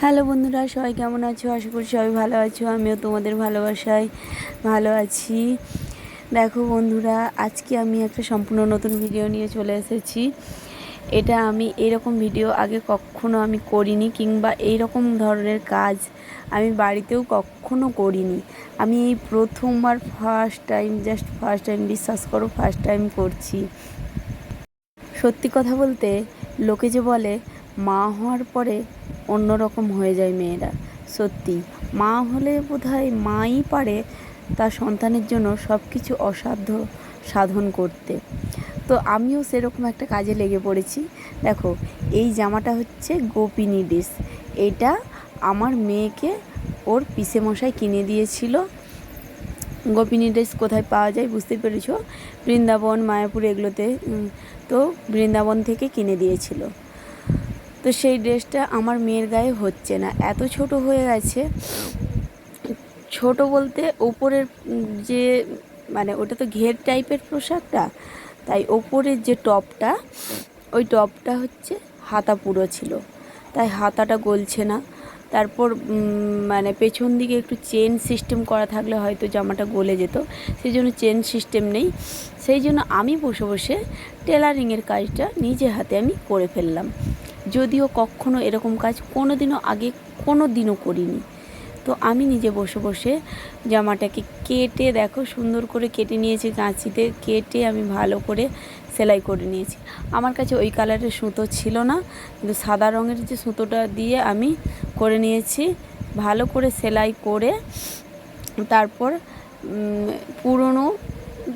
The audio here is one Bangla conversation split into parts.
হ্যালো বন্ধুরা, সবাই কেমন আছো? আশা করি সবাই ভালো আছো, আমিও তোমাদের ভালোবাসায় ভালো আছি। দেখো বন্ধুরা, আজকে আমি একটা সম্পূর্ণ নতুন ভিডিও নিয়ে চলে এসেছি। এটা আমি এরকম ভিডিও আগে কখনো আমি করিনি, কিংবা এই রকম ধরনের কাজ আমি বাড়িতেও কখনো করিনি। আমি এই প্রথমবার first time just first time বিশ্বাস করো ফার্স্ট টাইম করছি। সত্যি কথা বলতে, লোকে যে বলে মা হওয়ার পরে অন্যরকম হয়ে যায় মেয়েরা। সত্যি, মা হলে বোধহয় মাই পারে তার সন্তানের জন্য সব কিছু অসাধ্য সাধন করতে। তো আমিও সেরকম একটা কাজে লেগে পড়েছি। দেখো, এই জামাটা হচ্ছে গোপিনী ডিস এটা আমার মেয়েকে ওর পিসে মশাই কিনে দিয়েছিল। গোপিনী ড্রেস কোথায় পাওয়া যায় বুঝতে পেরেছ? বৃন্দাবন, মায়াপুর এগুলোতে তো বৃন্দাবন থেকে কিনে দিয়েছিল। তো সেই ড্রেসটা আমার মেয়ের গায়ে হচ্ছে না। এত ছোট হয়ে গেছে। ছোট বলতে ওপরের যে মানে ওটা তো ঘের টাইপের পোশাকটা, তাই ওপরের যে টপটা, ওই টপটা হচ্ছে হাতা পুরো ছিল। তাই হাতাটা গলছে না। তারপর মানে পেছন দিকে একটু চেন সিস্টেম করা থাকলে হয়তো জামাটা গলে যেত। সেই জন্য চেন সিস্টেম নেই। সেই জন্য আমি বসে বসে টেলারিংয়ের কাজটা নিজে হাতে আমি করে ফেললাম। যদিও কখনো এরকম কাজ কোনো দিনও আগে কোনো দিনও করিনি। তো আমি নিজে বসে বসে জামাটাকে কেটে, দেখো সুন্দর করে কেটে নিয়েছি কাঁচিতে, কেটে আমি ভালো করে সেলাই করে নিয়েছি। আমার কাছে ওই কালারের সুতো ছিল না, কিন্তু সাদা রঙের যে সুতোটা দিয়ে আমি করে নিয়েছি, ভালো করে সেলাই করে তারপর পুরনো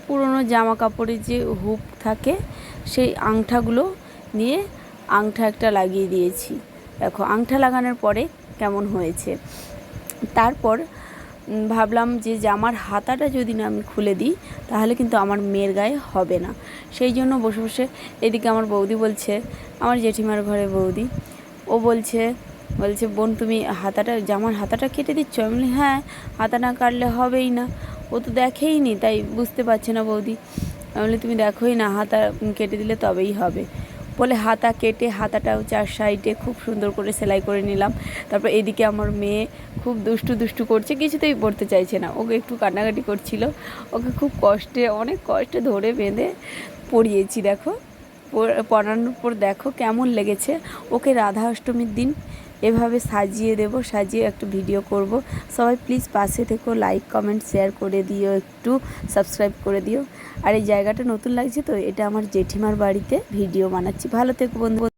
পুরনো জামা কাপড়ের যে হুক থাকে, সেই আংঠাগুলো নিয়ে আংঠা একটা লাগিয়ে দিয়েছি। দেখো, আংঠা লাগানোর পরে কেমন হয়েছে। তারপর ভাবলাম যে জামার হাতাটা যদি না আমি খুলে দিই, তাহলে কিন্তু আমার মেয়ের গায়ে হবে না। সেই জন্য বসে বসে এদিকে আমার বৌদি বলছে, আমার জেঠিমার ঘরে বৌদি। ও বলছে বলছে, বোন, তুমি হাতাটা, জামার হাতাটা কেটে দিচ্ছ? আমি বলি হ্যাঁ হাতা না কাটলে হবেই না। ও তো দেখেই নি, তাই বুঝতে পারছে না বৌদি। আমি বলি, তুমি দেখোই না, হাতা কেটে দিলে তবেই হবে। বলে, হাতা কেটে হাতাটাও চার সাইডে খুব সুন্দর করে সেলাই করে নিলাম। তারপর এদিকে আমার মেয়ে খুব দুষ্টু দুষ্টু করছে, কিছুতেই পড়তে চাইছে না। ওকে একটু কান্নাকাটি করছিল। ওকে খুব কষ্টে, অনেক কষ্টে ধরে বেঁধে পড়িয়েছি, দেখো। পরানোর পর দেখো কেমন লেগেছে। ওকে রাধা অষ্টমীর দিন এভাবে সাজিয়ে দেব, সাজিয়ে একটু ভিডিও করব। সবাই প্লিজ পাশে থেকো লাইক কমেন্ট শেয়ার করে দিও একটু সাবস্ক্রাইব করে দিও। আর এই জায়গাটা নতুন লাগছে তো, এটা আমার জেঠিমার বাড়িতে ভিডিও বানাচ্ছি। ভালো থেকো বন্ধু।